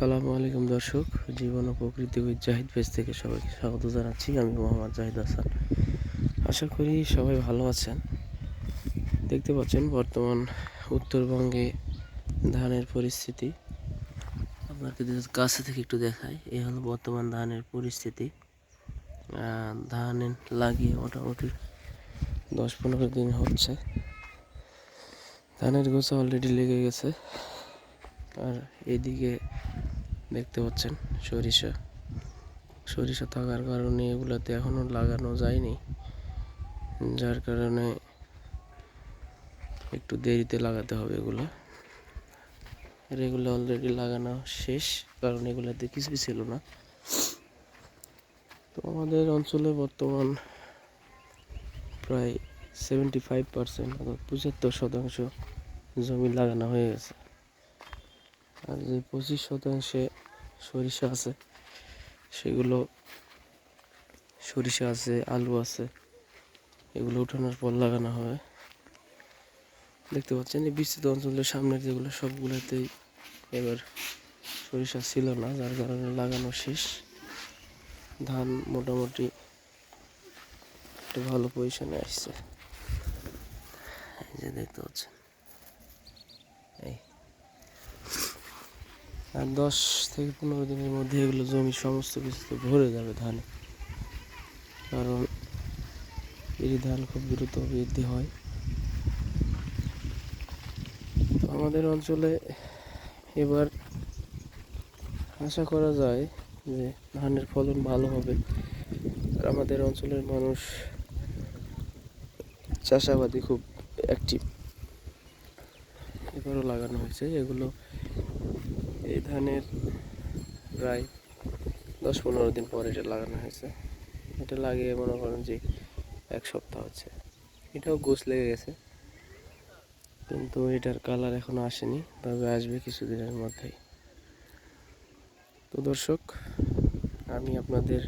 আসসালামু আলাইকুম দর্শক, জীবন ও প্রকৃতি উইথ জাহিদ পেজ থেকে সবাইকে স্বাগত জানাচ্ছি। আমি মোহাম্মদ জাহিদ হাসান। আশা করি সবাই ভালো আছেন। দেখতে পাচ্ছেন বর্তমান উত্তরবঙ্গে ধানের পরিস্থিতি। আপনাকে কাছে থেকে একটু দেখাই। এই হলো বর্তমান ধানের পরিস্থিতি। ধান লাগিয়ে মোটামুটি দশ পনেরো দিন হচ্ছে। ধানের গোছা অলরেডি লেগে গেছে। আর এদিকে দেখতে পাচ্ছেন, সরিষা। সরিষা থাকার কারণে এগুলাতে এখনও লাগানো যায়নি। যার কারণে একটু দেরিতে লাগাতে হবে এগুলো। আর এগুলো অলরেডি লাগানো শেষ, কারণ এগুলাতে কিছুই ছিল না। তো আমাদের অঞ্চলে বর্তমান প্রায় সেভেন্টি ফাইভ পার্সেন্ট অর্থাৎ পঁচাত্তর শতাংশ জমি লাগানো হয়ে গেছে। আর যে পঁচিশ শতাংশে সরিষা আছে, সেগুলো সরিষা আছে, আলু আছে, এগুলো উঠানোর পর লাগানো হবে। দেখতে পাচ্ছেন এই বিস্তৃত অঞ্চলের সামনের যেগুলো সবগুলোতেই এবার সরিষা ছিল না, যার কারণে লাগানো শেষ। ধান মোটামুটি একটা ভালো পজিশনে আসছে। এই যে দেখতে পাচ্ছেন, এই দশ থেকে পনেরো দিনের মধ্যে এগুলো জমি সমস্ত কিছুতে ভরে যাবে ধানে। কারণ এই ধান খুব দ্রুত বৃদ্ধি হয়। তো আমাদের অঞ্চলে এবার আশা করা যায় যে ধানের ফলন ভালো হবে। আর আমাদের অঞ্চলের মানুষ চাষাবাদী খুব অ্যাক্টিভ এবারও লাগানো হয়েছে। এগুলো এই ধানের প্রায় দশ পনেরো দিন পর এটা লাগানো হয়েছে। এটা লাগিয়ে মনে করেন যে এক সপ্তাহ হচ্ছে। এটাও গোছ লেগে গেছে। কিন্তু এটার কালার এখনও আসেনি, তবে আসবে কিছুদিনের মধ্যেই। তো দর্শক, আমি আপনাদের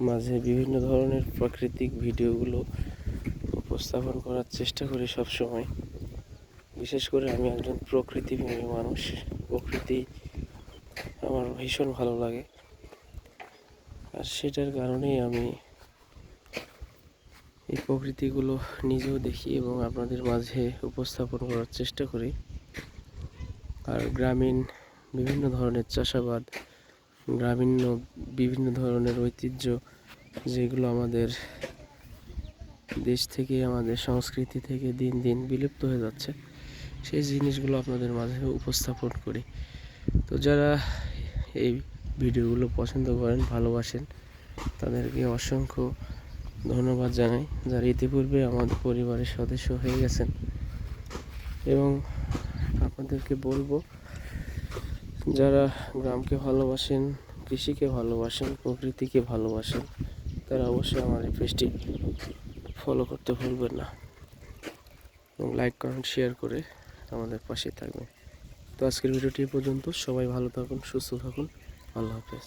মাঝে বিভিন্ন ধরনের প্রাকৃতিক ভিডিওগুলো উপস্থাপন করার চেষ্টা করি সব সময় বিশেষ করে আমি একজন প্রকৃতিপ্রেমী মানুষ। প্রকৃতি আমার ভীষণ ভালো লাগে। আর সেটার কারণেই আমি এই প্রকৃতিগুলো নিজেও দেখি এবং আপনাদের মাঝে উপস্থাপন করার চেষ্টা করি। আর গ্রামীণ বিভিন্ন ধরনের চাষাবাদ, গ্রামীণ বিভিন্ন ধরনের ঐতিহ্য, যেগুলো আমাদের দেশ থেকে, আমাদের সংস্কৃতি থেকে দিন দিন বিলুপ্ত হয়ে যাচ্ছে। সেই জিনিসগুলো আপনাদের মাঝে উপস্থাপন করি। তো যারা এই ভিডিওগুলো পছন্দ করেন, ভালোবাসেন, তাদেরকে অসংখ্য ধন্যবাদ জানাই। যারা ইতিপূর্বে আমাদের পরিবারের সদস্য হয়ে গেছেন এবং আপনাদেরকে বলব, যারা গ্রামকে ভালোবাসেন, কৃষিকে ভালোবাসেন, প্রকৃতিকে ভালোবাসেন, তারা অবশ্যই আমার এই পেজটি ফলো করতে ভুলবেন না। এবং লাইক কমেন্ট শেয়ার করে আমাদের পাশে থাকবে তো আজকের ভিডিওটি পর্যন্ত। সবাই ভালো থাকুন সুস্থ থাকুন। আল্লাহ হাফেজ।